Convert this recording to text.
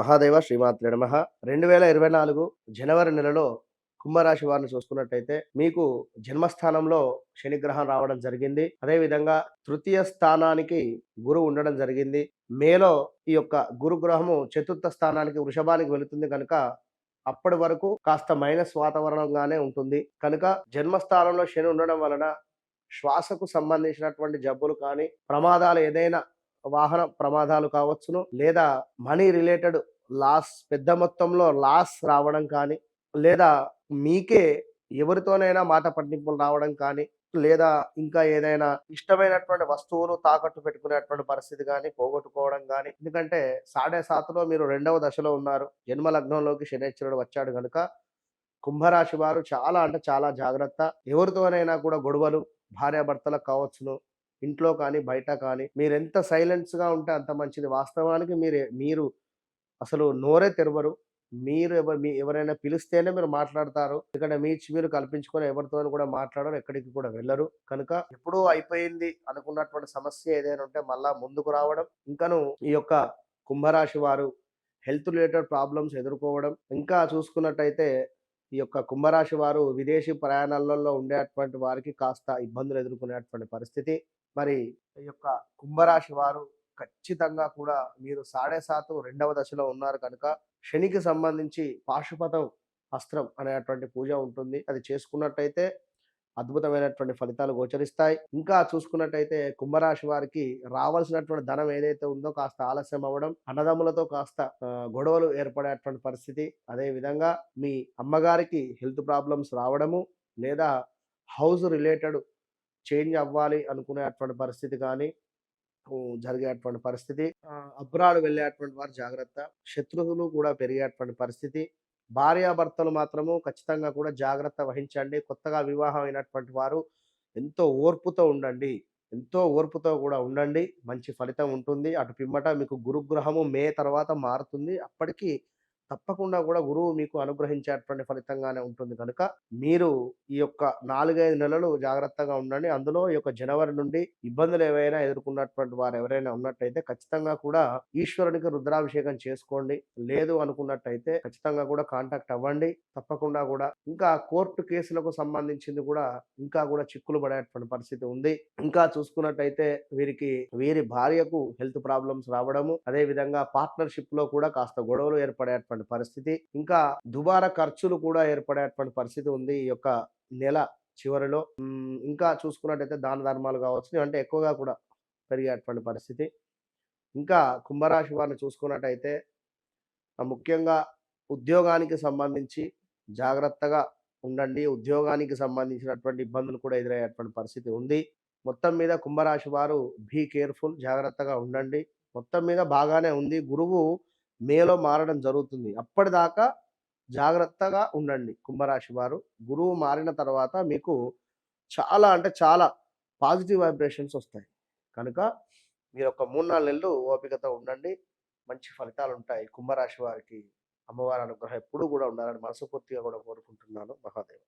మహాదేవ శ్రీమాత్రి నమ. రెండు వేల ఇరవై నాలుగు జనవరి నెలలో కుంభరాశి వారిని చూసుకున్నట్టయితే మీకు జన్మస్థానంలో శనిగ్రహం రావడం జరిగింది. అదేవిధంగా తృతీయ స్థానానికి గురువు ఉండడం జరిగింది. మేలో ఈ యొక్క గురుగ్రహము చతుర్థ స్థానానికి వృషభానికి వెళుతుంది కనుక అప్పటి వరకు కాస్త మైనస్ వాతావరణంగానే ఉంటుంది. కనుక జన్మస్థానంలో శని ఉండడం వలన శ్వాసకు సంబంధించినటువంటి జబ్బులు కానీ ప్రమాదాలు ఏదైనా వాహన ప్రమాదాలు కావచ్చును. లేదా మనీ రిలేటెడ్ లాస్ పెద్ద మొత్తంలో లాస్ రావడం కానీ లేదా మీకే ఎవరితోనైనా మాట పట్టింపులు రావడం కానీ లేదా ఇంకా ఏదైనా ఇష్టమైనటువంటి వస్తువులు తాకట్టు పెట్టుకునేటువంటి పరిస్థితి కానీ పోగొట్టుకోవడం కానీ ఎందుకంటే సాడే సాతులో మీరు రెండవ దశలో ఉన్నారు. జన్మ లగ్నంలోకి శనేశ్వరుడు వచ్చాడు కనుక కుంభరాశి వారు చాలా అంటే చాలా జాగ్రత్త. ఎవరితోనైనా కూడా గొడవలు భార్యాభర్తలకు కావచ్చును. ఇంట్లో కానీ బయట కానీ మీరు ఎంత సైలెన్స్గా ఉంటే అంత మంచిది. వాస్తవానికి మీరు మీరు అసలు నోరే తెరవరు. మీరు ఎవరు మీ ఎవరైనా పిలిస్తేనే మీరు మాట్లాడతారు. ఇక్కడ మీ మీరు కల్పించుకొని ఎవరితో కూడా మాట్లాడరు ఎక్కడికి కూడా వెళ్ళరు. కనుక ఎప్పుడూ అయిపోయింది అనుకున్నటువంటి సమస్య ఏదైనా ఉంటే మళ్ళా ముందుకు రావడం ఇంకాను ఈ యొక్క కుంభరాశి వారు హెల్త్ రిలేటెడ్ ప్రాబ్లమ్స్ ఎదుర్కోవడం ఇంకా చూసుకున్నట్టయితే ఈ యొక్క కుంభరాశి వారు విదేశీ ప్రయాణాలలో ఉండేటువంటి వారికి కాస్త ఇబ్బందులు ఎదుర్కొనేటువంటి పరిస్థితి. మరి ఈ యొక్క కుంభరాశి వారు ఖచ్చితంగా కూడా మీరు సాడే శాతం రెండవ దశలో ఉన్నారు కనుక శనికి సంబంధించి పాశుపతం అస్త్రం అనేటువంటి పూజ ఉంటుంది. అది చేసుకున్నట్టయితే అద్భుతమైనటువంటి ఫలితాలు గోచరిస్తాయి. ఇంకా చూసుకున్నట్టయితే కుంభరాశి వారికి రావాల్సినటువంటి ధనం ఏదైతే ఉందో కాస్త ఆలస్యం అవ్వడం అన్నదమ్ములతో కాస్త గొడవలు ఏర్పడేటువంటి పరిస్థితి అదే విధంగా మీ అమ్మగారికి హెల్త్ ప్రాబ్లమ్స్ రావడము లేదా హౌస్ రిలేటెడ్ చేంజ్ అవ్వాలి అనుకునేటువంటి పరిస్థితి కానీ జరిగేటువంటి పరిస్థితి అబ్రాడ్ వెళ్ళేటువంటి వారు జాగ్రత్త. శత్రువులు కూడా పెరిగేటువంటి పరిస్థితి. భార్యాభర్తలు మాత్రము ఖచ్చితంగా కూడా జాగ్రత్త వహించండి. కొత్తగా వివాహం అయినటువంటి వారు ఎంతో ఓర్పుతో ఉండండి. ఎంతో ఓర్పుతో కూడా ఉండండి. మంచి ఫలితం ఉంటుంది. అటు పిమ్మట మీకు గురుగ్రహము మే తర్వాత మారుతుంది. అప్పటికి తప్పకుండా కూడా గురువు మీకు అనుగ్రహించేటువంటి ఫలితంగానే ఉంటుంది. కనుక మీరు ఈ యొక్క నాలుగైదు నెలలు జాగ్రత్తగా ఉండండి. అందులో ఈ యొక్క జనవరి నుండి ఇబ్బందులు ఏవైనా ఎదుర్కొన్నటువంటి వారు ఎవరైనా ఉన్నట్టయితే ఖచ్చితంగా కూడా ఈశ్వరునికి రుద్రాభిషేకం చేసుకోండి. లేదు అనుకున్నట్టయితే ఖచ్చితంగా కూడా కాంటాక్ట్ అవ్వండి. తప్పకుండా కూడా ఇంకా కోర్టు కేసులకు సంబంధించింది కూడా ఇంకా కూడా చిక్కులు పడేటువంటి పరిస్థితి ఉంది. ఇంకా చూసుకున్నట్టయితే వీరికి వీరి భార్యకు హెల్త్ ప్రాబ్లమ్స్ రావడము అదే విధంగా పార్ట్నర్షిప్లో కూడా కాస్త గొడవలు ఏర్పడేటువంటి ఏర్పడేటువంటి పరిస్థితి. ఇంకా దుబారా ఖర్చులు కూడా ఏర్పడేటువంటి పరిస్థితి ఉంది ఈ యొక్క నెల చివరిలో. ఇంకా చూసుకున్నట్టయితే దాన ధర్మాలు కావచ్చు అంటే ఎక్కువగా కూడా పెరిగేటువంటి పరిస్థితి. ఇంకా కుంభరాశి వారిని చూసుకున్నట్టయితే ముఖ్యంగా ఉద్యోగానికి సంబంధించి జాగ్రత్తగా ఉండండి. ఉద్యోగానికి సంబంధించినటువంటి ఇబ్బందులు కూడా ఎదురయ్యేటువంటి పరిస్థితి ఉంది. మొత్తం మీద కుంభరాశి వారు బీ కేర్ఫుల్ జాగ్రత్తగా ఉండండి. మొత్తం మీద బాగానే ఉంది. గురువు మేలో మారడం జరుగుతుంది. అప్పటిదాకా జాగ్రత్తగా ఉండండి కుంభరాశి వారు. గురువు మారిన తర్వాత మీకు చాలా అంటే చాలా పాజిటివ్ వైబ్రేషన్స్ వస్తాయి. కనుక మీరు ఒక మూడు నాలుగు నెలలు ఓపికతో ఉండండి. మంచి ఫలితాలు ఉంటాయి. కుంభరాశి వారికి అమ్మవారి అనుగ్రహం ఎప్పుడు కూడా ఉండాలని మనస్ఫూర్తిగా కూడా కోరుకుంటున్నాను. మహాదేవ్.